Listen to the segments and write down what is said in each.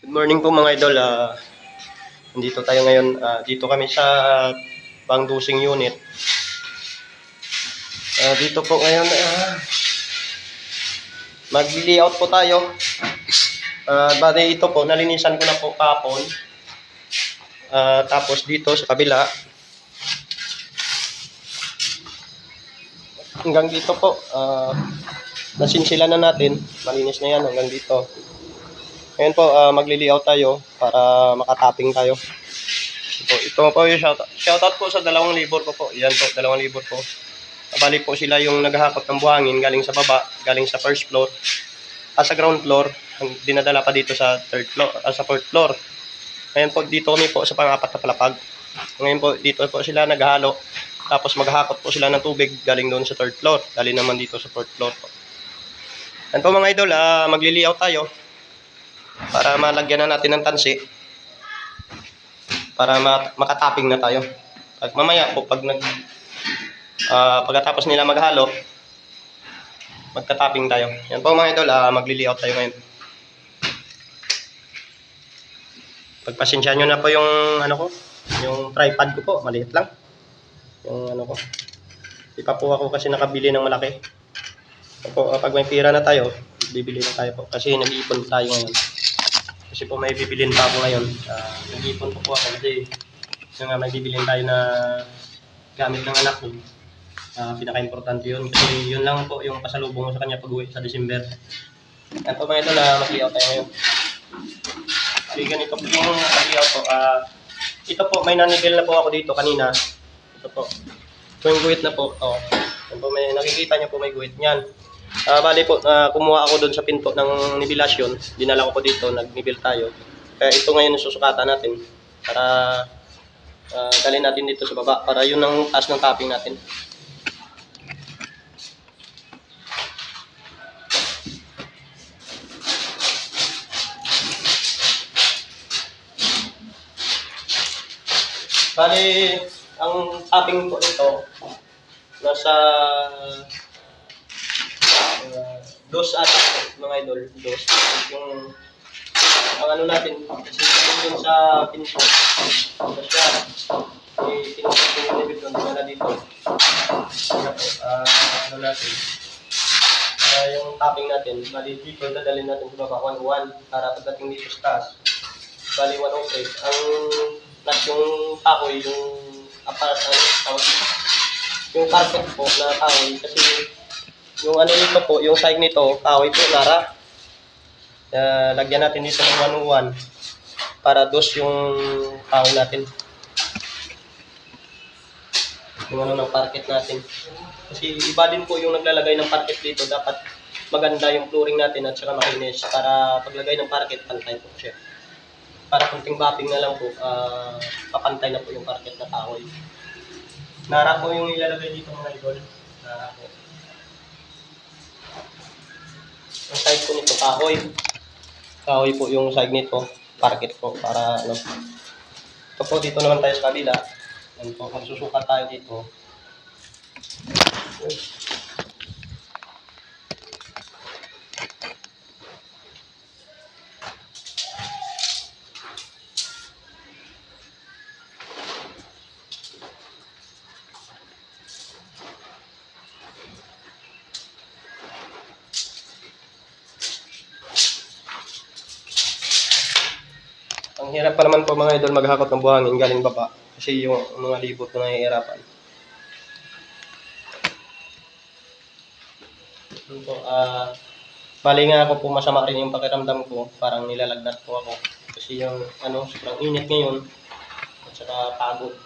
Good morning po mga idol. Ah, nandito tayo ngayon. Ah, dito kami sa Bangdusing Unit. Ah, dito po ngayon ah, mag-layout po tayo. Ah, bali ito po, nalinisan ko na po kapon. Ah, tapos dito sa kabila. Hanggang dito po. Ah, nasinsila na natin. Malinis na yan hanggang dito. Ngayon po, uh, magli-layout tayo para makatapping tayo. Ito, ito po yung shoutout. Shoutout po sa dalawang libor ko po. Yan po, dalawang libor ko. Bali po sila yung naghahakot ng buhangin galing sa baba, galing sa first floor, at sa ground floor, ang dinadala pa dito sa third floor, ah, sa fourth floor. Ngayon po, dito kami po sa pang-apat na palapag. Ngayon po, dito po sila naghahalo. Tapos maghahakot po sila ng tubig galing doon sa third floor. Galing naman dito sa fourth floor po. Yan po mga idol, uh, magli-layout tayo para malagyan na natin ng tansi para ma- makatapping na tayo. Pag mamaya po, pag nag ah, pagkatapos nila maghalo, magta-tapping tayo. Yan po mga idol, ah, magli-layout tayo ngayon. Pagpasensya nyo na po yung ano ko, yung tripod ko po, maliit lang. Yung ano ko. Di pa po ako kasi nakabili ng malaki. Po, pag may pira na tayo, bibili na tayo po. Kasi nag-iipon tayo ngayon. Kasi po may bibilin pa ako ngayon. Uh, nag-iipon po po ako kasi yung nga may bibilin tayo na gamit ng anak ko. Uh, pinaka-importante yun. Kasi yun lang po yung pasalubong ko sa kanya pag uwi sa December. Yan po mga ito na mag-layout tayo ngayon. Kasi ganito po yung mag-layout po. Uh, ito po, may nanibel na po ako dito kanina. Ito po. Ito yung guhit na po. Oh. Yan po, may, nakikita niyo po may guhit niyan. Ah, bali po, ah, kumuha ako doon sa pinto ng nibilasyon. Dinala ko po dito, nagnibil tayo. Kaya ito ngayon yung susukatan natin para ah, dalhin natin dito sa baba para yun ang taas ng topping natin. Bali, ang topping po nito nasa uh, dos at mga idol, dos. Yung ang ano natin, kasi yung sa pinto, ano siya, eh, pinto yung level doon, wala dito. Ah, ano natin, ah, yung topping natin, bali dito, dadalhin natin sa baba, 101, para pagdating dito sa taas, bali 108. Ang plus yung kahoy, yung apart, ano, tawag yung carpet po na kahoy, kasi yung ano nito po, yung side nito, kahoy po, nara. Uh, lagyan natin dito ng 101 para dos yung kahoy natin. Yung ano ng parquet natin. Kasi iba din po yung naglalagay ng parquet dito. Dapat maganda yung flooring natin at saka makinis para paglagay ng parquet, pantay po siya. Para kunting bapping na lang po, ah, papantay na po yung parquet na kahoy. Nara po yung ilalagay dito mga idol. Nara po. Yung side ko nito, kahoy. Kahoy po yung side nito, parket po, para ano. Ito po, dito naman tayo sa kabila. Yan po, magsusukat tayo dito. Uy. Ang hirap pa naman po mga idol maghakot ng buhangin galing baba. Kasi yung mga libot na nahihirapan. Yun po, ah, bali nga ako po masama rin yung pakiramdam ko. Parang nilalagnat po ako. Kasi yung ano, sobrang init ngayon. At saka pagod.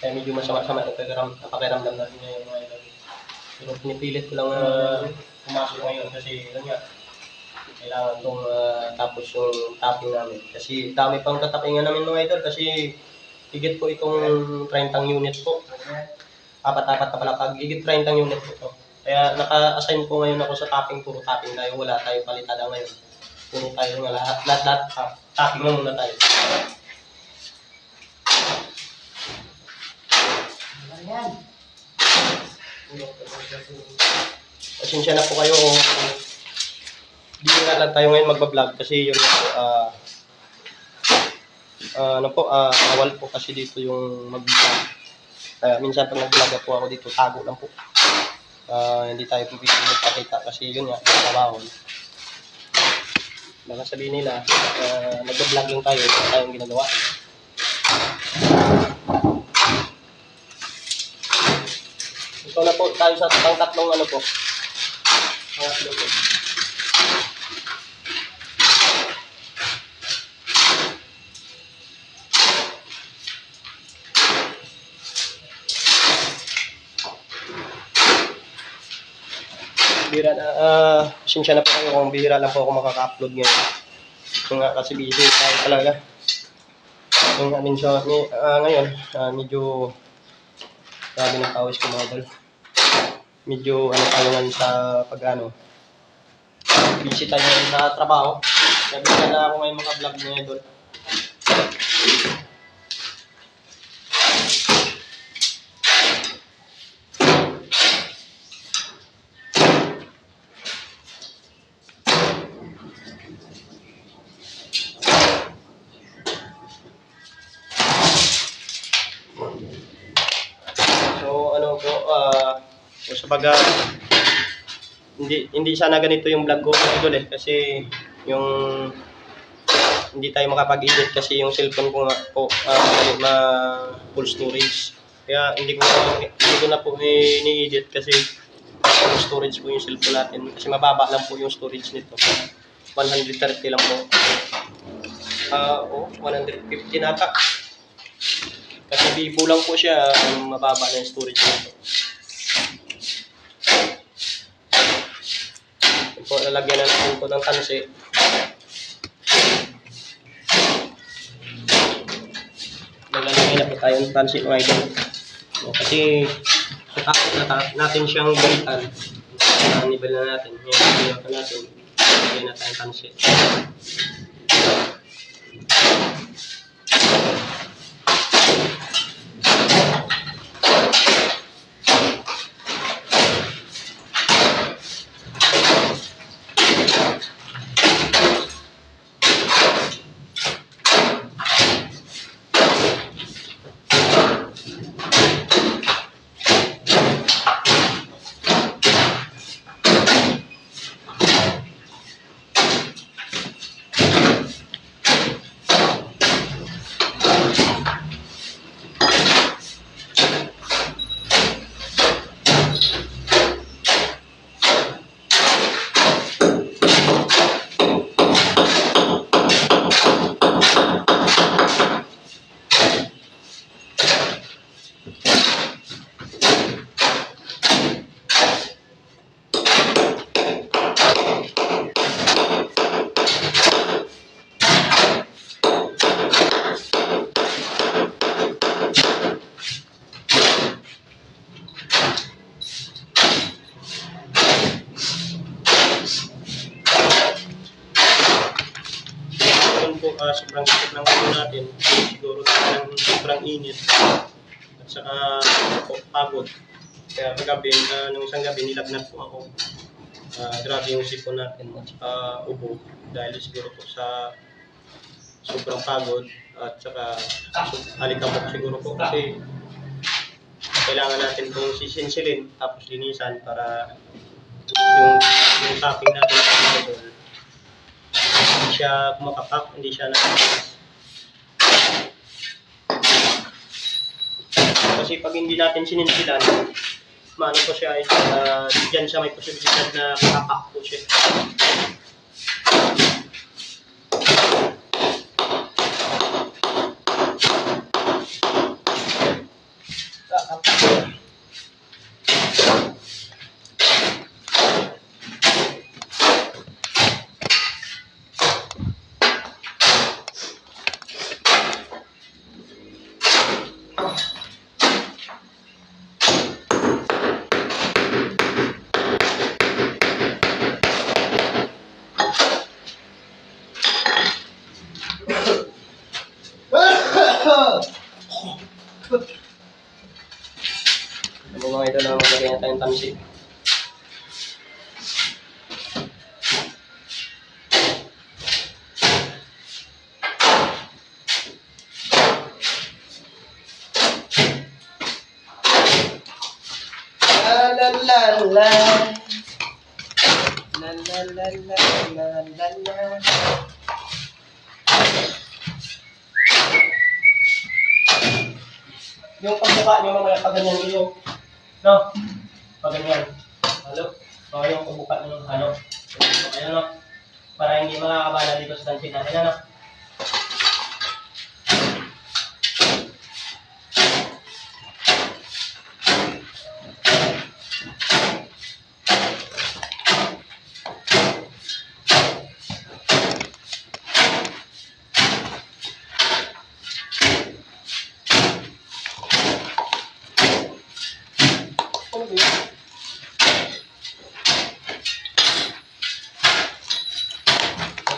Kaya medyo masama-sama yung pakiram, pakiramdam natin ngayon mga idol. Pero pinipilit ko lang na pumasok ngayon kasi yun nga, kailangan itong ah, tapos yung tapping namin. Kasi dami pang tatapingan namin mga idol kasi higit po itong 30 unit po. Apat-apat na palapag, higit 30 unit po ito. Kaya naka-assign po ngayon ako sa tapping, puro tapping tayo. Wala tayong palitada ngayon. Puro tayo nga lahat, lahat, lahat ah, tapping na muna tayo. Pasensya na po kayo kung Hindi nga lang tayo ngayon magbablog kasi yung po, ah, ah, ano po, ah, awal po kasi dito yung mag-vlog. Kaya minsan pag nag-vlog po ako dito, tago lang po. Ah, hindi tayo pwede magpakita kasi yun nga, trabaho. Baka sabihin nila, uh, nag-vlog lang tayo, wala tayong ginagawa. Ito na po tayo sa pang tatlong ano po. Pangatlo po. Bihira na, ah, pasensya na po kayo kung bihira lang po ako makaka-upload ngayon. Yung nga kasi busy tayo talaga. Yung nga minsan, ni- ah, ngayon, ah, medyo grabe ng pawis ko mga. Medyo ano tayo ngayon sa pag ano, busy tayo sa trabaho. Bihira na ako ngayon maka-vlog ngayon doon. So ano po, ah, uh, sa baga, hindi hindi sana ganito yung vlog ko idol eh kasi yung hindi tayo makapag-edit kasi yung cellphone ko nga po madali ma full storage. Kaya hindi ko hindi ko na po ini-edit kasi full storage po yung cellphone natin kasi mababa lang po yung storage nito. 130 lang po. Ah, oh, 150 nata. Kasi Vivo lang po siya, mababa na yung storage nito. Po, lalagyan na natin po ng tansi. Lalagyan na po tayo ng tansi mga idol. O, kasi natakot na natin siyang galitan. Nanibal na natin. Ngayon, ginawa natin. Lalagyan na tayo ng tansi. Ngayon po, ah, sobrang sakit ng ulo natin. Siguro sobrang, sobrang init. At saka po, pagod. Kaya kagabi, ah, nung isang gabi, nilagnat po ako. Ah, grabe yung sipon natin at saka ubo. Dahil siguro po sa sobrang pagod at saka alikabok siguro po kasi kailangan natin itong sisinsilin tapos linisan para yung, yung topping natin sa idol hindi siya kumakapak, hindi siya nakakapas. Kasi pag hindi natin sininsilan, maano po siya, uh, dyan siya may posibilidad na makapak po siya. Ano mga ito na maglagay na tayong tamsi. La. La la la la la la la. Yung pagbuka nyo mamaya pag ganyan yung, no? Pag ganyan. Halo? So, yung pagbuka ng ano. Ayan, no? Para hindi makakabala dito sa tansin natin, ano?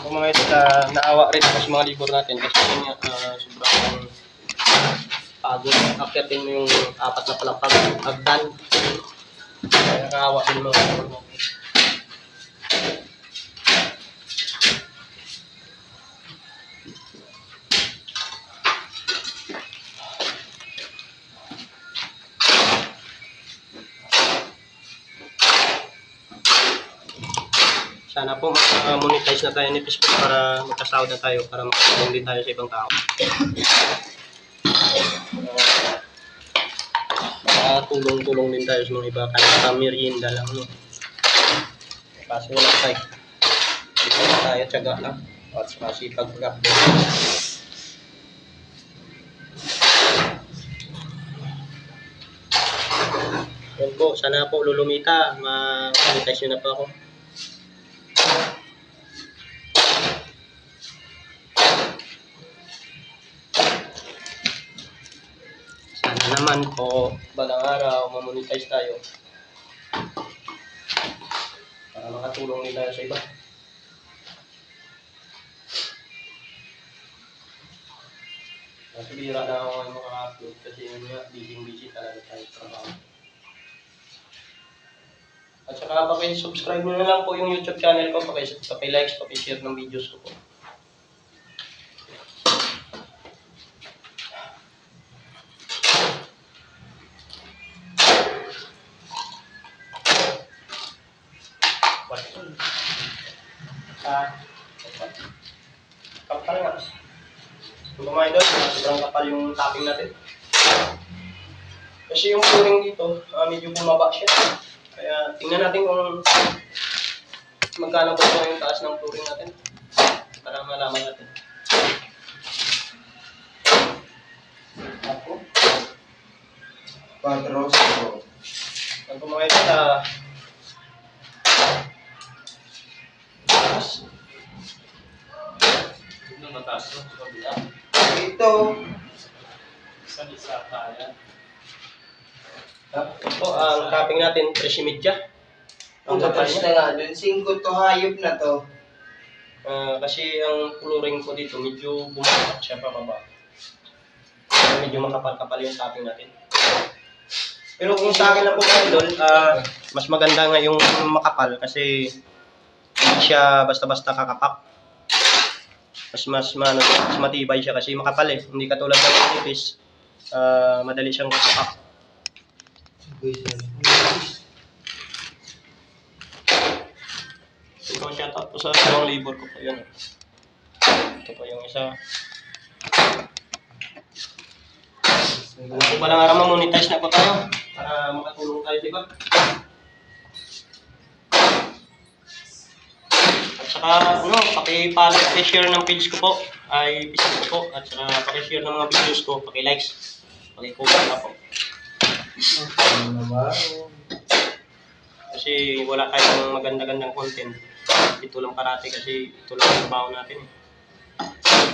Ako mga ito, uh, naawa rin ako sa mga libor natin kasi yun ah, sobrang pagod. Akyatin mo yung apat na palapag, agdan. Kaya nakaawa din mga libor natin. Sana po maka-monetize na tayo ni Facebook para magkasahod na tayo para makatulong din tayo sa ibang tao. Para tulong-tulong din tayo sa mga iba kahit sa merienda lang. No? Kaso wala tayo. Dito na tayo, tiyaga lang. At masipag mag-upload. Yan po, sana po lulumita. Ma-monetize nyo na po ako. Naman po, balang araw, mamonetize tayo. Para makatulong din tayo sa iba. Kasi bira na ako ngayon maka-upload kasi yun nga, busy-busy talaga tayo trabaho. At saka paki-subscribe nyo na lang po yung YouTube channel ko, paki- paki-likes, paki-share ng videos ko po. Ah, kapal nga. Kung kumain doon, sobrang kapal yung topping natin. Kasi yung flooring dito, ah, medyo bumaba siya. Kaya tingnan natin kung magkano po yung taas ng flooring natin. Para malaman natin. Ako, cinco. pag kumain sa taas, Ano mataas. Ito. Sa isa kaya. ito ang topping natin, 13 media. Ang kapal tatas niya. na nga dun. Cinco to hayop na to. Ah, kasi ang flooring ko dito, medyo bumaba siya pababa. Kaya medyo makapal-kapal yung topping natin. Pero kung sa akin lang po mga idol, ah, mas maganda nga yung makapal kasi hindi siya basta-basta kakapak. Mas mas mano, mas matibay siya kasi makapal eh. Hindi katulad ng nipis. Ah, madali siyang kakapak. Ito shoutout po sa dalawang labor ko po yun. Ito po yung isa. Kung palang araw monetize na po tayo para makatulong tayo, di ba? At saka, ano, paki-follow, paki-share ng page ko po, ay Facebook ko po, at saka paki-share ng mga videos ko, paki-likes, paki-comment na po. Kasi wala tayong maganda-gandang content. Ito lang parati kasi ito lang ang trabaho natin. eh.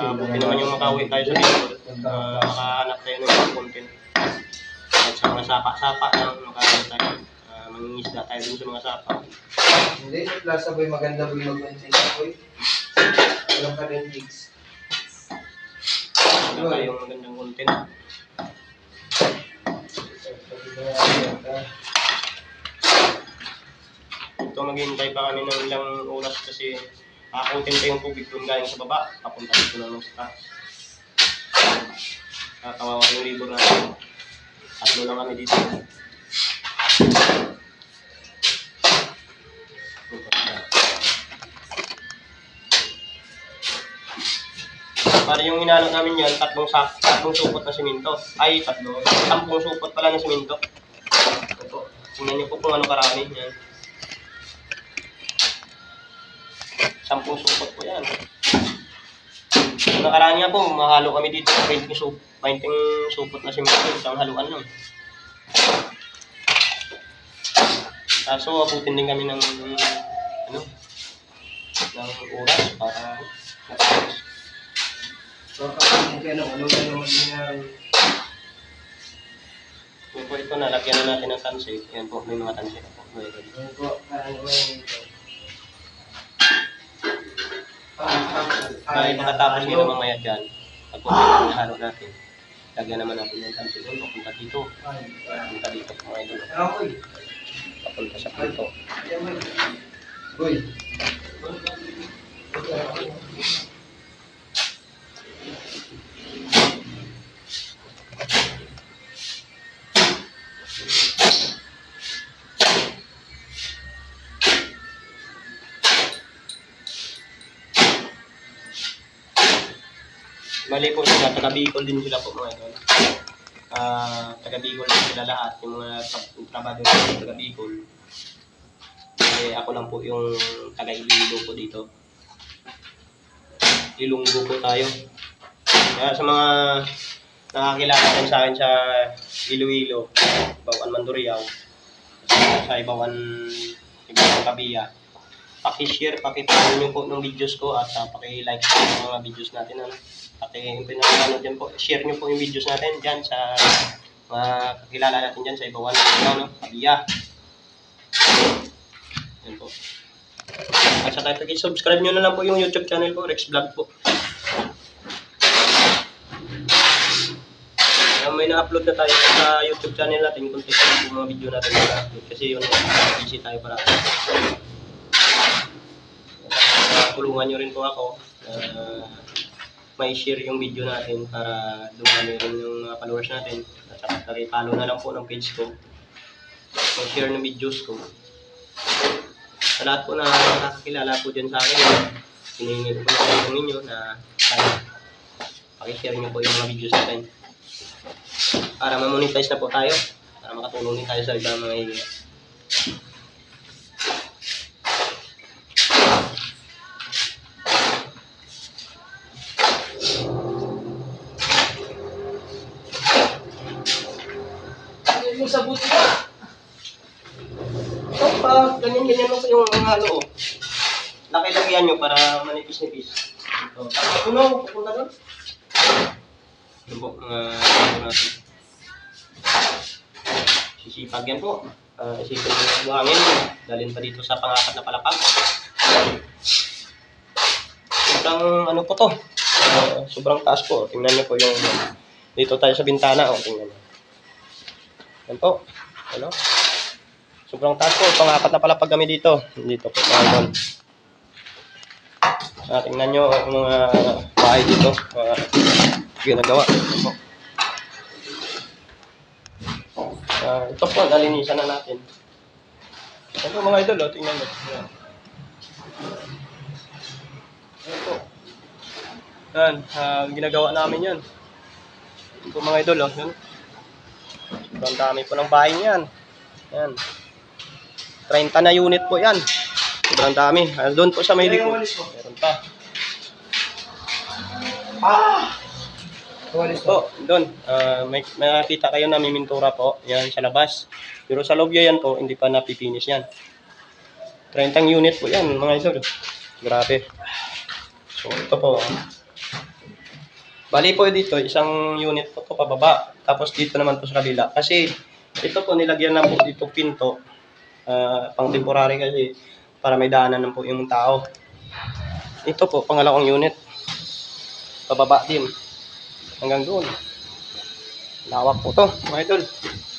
Uh, buti naman yung makauwi tayo sa Bicol, uh, makahanap tayo ng content. At sa mga sapa-sapa lang, makahanap tayo. Uh, mangingisda tayo dun sa mga sapa. Hindi, sa Plaza Boy maganda boy mag-content boy. Walang ka rin gigs. Wala tayong magandang content. talaga. Ito maghihintay pa kami ng ilang oras kasi akutin pa yung tubig doon galing sa baba. Papunta dito na lang sa taas. Nakakawawa yung river natin. Tatlo lang kami dito. Para yung inalo namin yan, tatlong, sa, tatlong supot na siminto. Ay, tatlo. Sampung supot pala na siminto. Tingnan niyo po kung ano karami. Yan. Sampung supot po yan. Yung nakaraan nga po, mahalo kami dito sa 20 sup 20 supot na simento. Isang haluan nun. Kaso, abutin din kami ng ano, ng oras para matapos. So, kapag ng ano na naman nangyari. Yung po ito, nalagyan na natin ng tansi. Yan po, may mga na po. Ano po, ano naman ito. Ay, pagkatapos nila mamaya dyan, pag po may halo natin, lagyan naman natin yung tansi doon, papunta dito. Papunta dito po mga idol. Papunta sa punto. Uy. Mali po sila, taga Bicol din sila po mga idol. Ah, taga Bicol din sila lahat, yung mga tra- trabado sa taga Bicol. Eh, ako lang po yung taga Iloilo po dito. Ilunggo po tayo. Kaya sa mga nakakilala din sa akin sa Iloilo, Ibawan Mandurriao, sa, sa Ibawan, Ibawan Kabiya, paki-share, paki-follow nyo po ng videos ko at uh, paki-like po ng mga videos natin. Ano? Pati yung pinakano dyan po, share nyo po yung videos natin dyan sa mga kakilala natin dyan sa Ibawan Mandurriao, no? Kabiya. Yan po. At saka paki-subscribe nyo na lang po yung YouTube channel ko, Rex Vlog po. May na-upload na tayo sa YouTube channel natin, kunti pa lang yung mga video natin na upload kasi yun, busy tayo para. Uh, tulungan nyo rin po ako na may share yung video natin para dumami rin yung mga followers natin. At saka follow na lang po ng page ko. Mag-share ng videos ko. Sa lahat po na nakakilala po dyan sa akin, hinihingi ko po na kayo ninyo na sana pakishare nyo po yung mga videos natin para ma-monetize na po tayo para makatulong din tayo sa ibang mga hihinga. Yung mga halo. oh. Nakilagyan nyo para manipis-nipis. So, tapos puno, pupunta doon. Po, mga halo natin. Sisipag yan po. Uh, isipin nyo yung buhangin. Dalhin pa dito sa pangapat na palapag. Sobrang ano po to. Ah, sobrang taas po. Tingnan nyo po yung dito tayo sa bintana. O, tingnan nyo. Yan po. Ano? Sobrang taas po. Pangapat na palapag kami dito. Dito po. Mga idol. Ah, tingnan nyo ang mga bahay dito. Mga ginagawa. Ito po. Ah, ito po, nalinisan na natin. Ito mga idol, oh, tingnan nyo. Po. Yan, ah, ginagawa namin yan. Ito mga idol, oh. Yan. Sobrang dami po ng bahay niyan. Yan. 30 na unit po yan. Sobrang dami. Doon po sa may likod. Meron pa. Ah! Walis Po, doon. Ah, may, may nakita kayo na may mintura po. Yan sa labas. Pero sa loob yan po, hindi pa napipinis yan. 30 unit po yan, mga idol. Grabe. So, ito po. Bali po dito, isang unit po to pababa. Tapos dito naman po sa kabila. Kasi ito po nilagyan lang po dito pinto. Ah, pang temporary kasi para may daanan lang po yung tao. Ito po, pangalawang unit. Pababa din. Hanggang doon. Lawak po to, mga idol.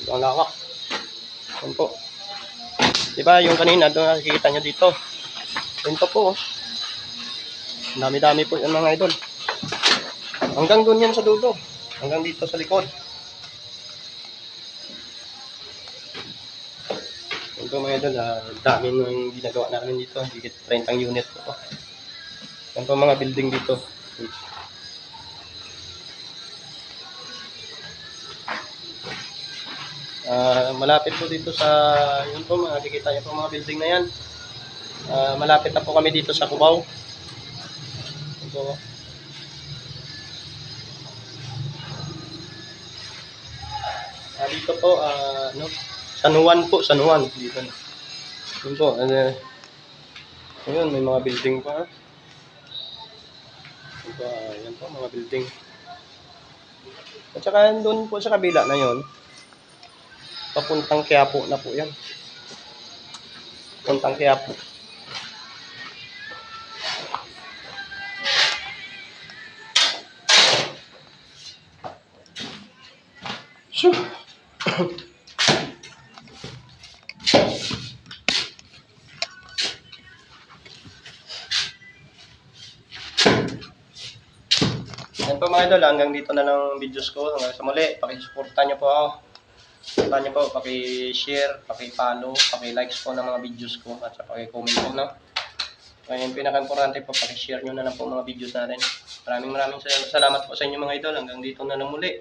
Sobrang lawak. Yan po. Di ba yung kanina doon nakikita nyo dito. Ito po. oh. Ang Dami-dami po yan mga idol. Hanggang doon yan sa dulo. Hanggang dito sa likod. po mga idol, ah, dami ng ginagawa namin dito. Higit 30 unit po. Yan po mga building dito. Uh, malapit po dito sa yun po makikita niyo po mga building na yan uh, malapit na po kami dito sa Cubao so, uh, dito po uh, ano, San Juan po, San Juan. Dito na. Yun po, ano, ayun, may mga building pa. Yun po, ah, yan po, mga building. At saka doon po sa kabila na yon papuntang Quiapo na po yan. Papuntang Quiapo. Idol, hanggang dito na lang videos ko. Hanggang sa muli, pakisuportan niyo po ako. Supportan niyo po, paki-share, paki-follow, paki-likes po ng mga videos ko at sa paki-comment po na. Yung pinaka-importante po, paki-share niyo na lang po mga videos natin. Maraming maraming sal- salamat po sa inyo mga idol. Hanggang dito na lang muli.